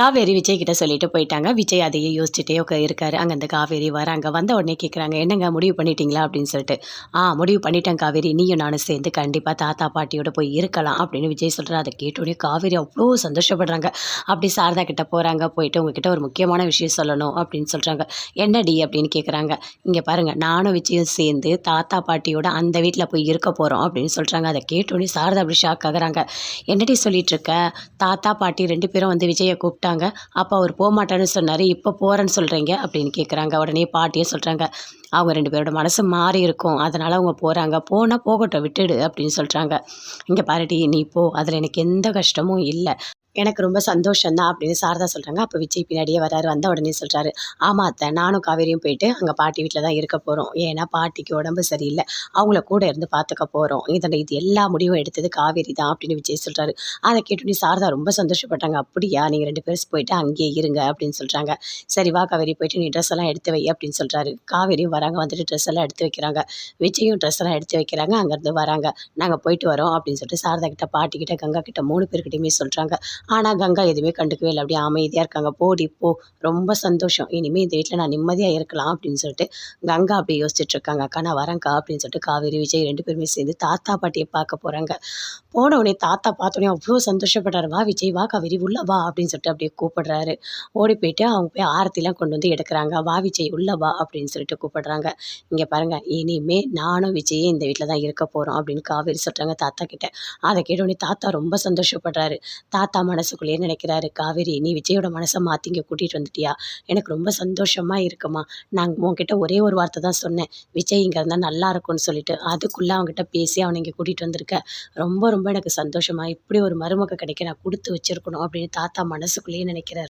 காவேரி விஜய் கிட்ட சொல்லிட்டு போயிட்டாங்க. விஜய் அதையே யோசிச்சுட்டே உக்க இருக்காரு. அங்கே அந்த காவேரி வராங்க வந்த உடனே கேட்குறாங்க என்னங்க முடிவு பண்ணிட்டீங்களா? அப்படின்னு சொல்லிட்டு. ஆ முடிவு பண்ணிட்டேன் காவேரி. நீயும் நானும் சேர்ந்து கண்டிப்பாக தாத்தா பாட்டியோட போய் இருக்கலாம் அப்படின்னு விஜய் சொல்கிறார் அதை கேட்டோடனே காவேரி அவ்வளோ சந்தோஷப்படுறாங்க. அப்படி சாரதா கிட்ட போகிறாங்க போயிட்டு உங்ககிட்ட ஒரு முக்கியமான விஷயம் சொல்லணும் அப்படின்னு சொல்கிறாங்க என்னடி? அப்படின்னு கேட்குறாங்க இங்கே பாருங்கள் நானும் விஜயும் சேர்ந்து தாத்தா பாட்டியோட அந்த வீட்டில் போய் இருக்க போகிறோம் அப்படின்னு சொல்கிறாங்க அதை கேட்டோடனே சாரதா அப்படி ஷாக் ஆகுறாங்க. என்னடி சொல்லிட்டு இருக்க? தாத்தா பாட்டி ரெண்டு பேரும் வந்து விஜயை கேட்குறாங்க அப்போ அவர் போகமாட்டேன்னு சொன்னார். இப்போ போகிறேன்னு சொல்கிறீங்க அப்படின்னு கேட்குறாங்க உடனே பாட்டியே சொல்கிறாங்க அவங்க ரெண்டு பேரோட மனசு மாறி இருக்கும். அதனால் அவங்க போகிறாங்க போனால் போகட்டும். விட்டுடு. அப்படின்னு சொல்கிறாங்க இங்கே பாருடி நீ போ. அதில் எனக்கு எந்த கஷ்டமும் இல்லை. எனக்கு ரொம்ப சந்தோஷம் தான் அப்படின்னு சாரதா சொல்கிறாங்க அப்போ விஜய் பின்னாடியே வராரு வந்த உடனே சொல்கிறாரு ஆமாம் அத்தை நானும் காவேரியும் போயிட்டு அங்கே பாட்டி வீட்டில் தான் இருக்க போகிறோம் ஏன்னா பாட்டிக்கு உடம்பு சரியில்லை. அவங்கள கூட இருந்து பார்த்துக்க போகிறோம் இதில் இது எல்லா முடிவும் எடுத்தது காவேரி தான் அப்படின்னு விஜய் சொல்கிறாரு அதை கேட்டுட்டு சாரதா ரொம்ப சந்தோஷப்பட்டாங்க. அப்படியா நீங்கள் ரெண்டு பேரும் போயிட்டு அங்கேயே இருங்க அப்படின்னு சொல்கிறாங்க சரி வா காவேரி போயிட்டு நீ ட்ரெஸ் எல்லாம் எடுத்து வை அப்படின்னு சொல்கிறாரு காவேரியும் வராங்க வந்துட்டு ட்ரெஸ் எல்லாம் எடுத்து வைக்கிறாங்க. விஜயும் ட்ரெஸ் எல்லாம் எடுத்து வைக்கிறாங்க அங்கேருந்து வராங்க. நாங்கள் போயிட்டு வரோம் அப்படின்னு சொல்லிட்டு சாரதா கிட்ட பாட்டி கிட்ட கங்கா கிட்ட மூணு பேர்கிட்டையுமே சொல்கிறாங்க ஆனால் கங்கா எதுவுமே கண்டுக்கவே இல்லை. அப்படியே அமைதியாக இருக்காங்க. போடி போ. ரொம்ப சந்தோஷம். இனிமேல் இந்த வீட்டில் நான் நிம்மதியாக இருக்கலாம் அப்படின்னு சொல்லிட்டு கங்கா அப்படி யோசிச்சுட்டு இருக்காங்க. அக்கா நான் வரேங்க்கா அப்படின்னு சொல்லிட்டு காவேரி விஜய் ரெண்டு பேருமே சேர்ந்து தாத்தா பாட்டியை பார்க்க போகிறாங்க போன உடனே தாத்தா பார்த்தோன்னே அவ்வளோ சந்தோஷப்படுறாரு வா விஜய் வா காவேரி உள்ள வா அப்படின்னு சொல்லிட்டு அப்படியே கூப்பிடுறாரு. ஓடி போயிட்டு அவங்க போய் ஆரத்திலாம் கொண்டு வந்து எடுக்கிறாங்க. வா விஜய் உள்ள வா அப்படின்னு சொல்லிட்டு கூப்பிடுறாங்க. இங்கே பாருங்கள் இனிமேல் நானும் விஜயே இந்த வீட்டில் தான் இருக்க போகிறோம் அப்படின்னு காவேரி சொல்கிறாங்க தாத்தா கிட்ட. அதை கேட்டோடனே தாத்தா ரொம்ப சந்தோஷப்படுறாரு. தாத்தா மனசுக்குள்ளேயே நினைக்கிறாரு காவேரி நீ விஜயோட மனசை மாற்றி இங்கே கூட்டிகிட்டு வந்துட்டியா? எனக்கு ரொம்ப சந்தோஷமாக இருக்குமா? நான் உங்ககிட்ட ஒரே ஒரு வார்த்தை தான் சொன்னேன். விஜய் இங்கே இருந்தால் நல்லா இருக்கும்னு சொல்லிட்டு. அதுக்குள்ளே அவங்ககிட்ட பேசி அவனை இங்கே கூட்டிகிட்டு வந்திருக்க. ரொம்ப ரொம்ப எனக்கு சந்தோஷமாக இப்படி ஒரு மருமக கிடைக்க நான் கொடுத்து வச்சிருக்கணும் அப்படின்னு தாத்தா மனசுக்குள்ளேயே நினைக்கிறாரு.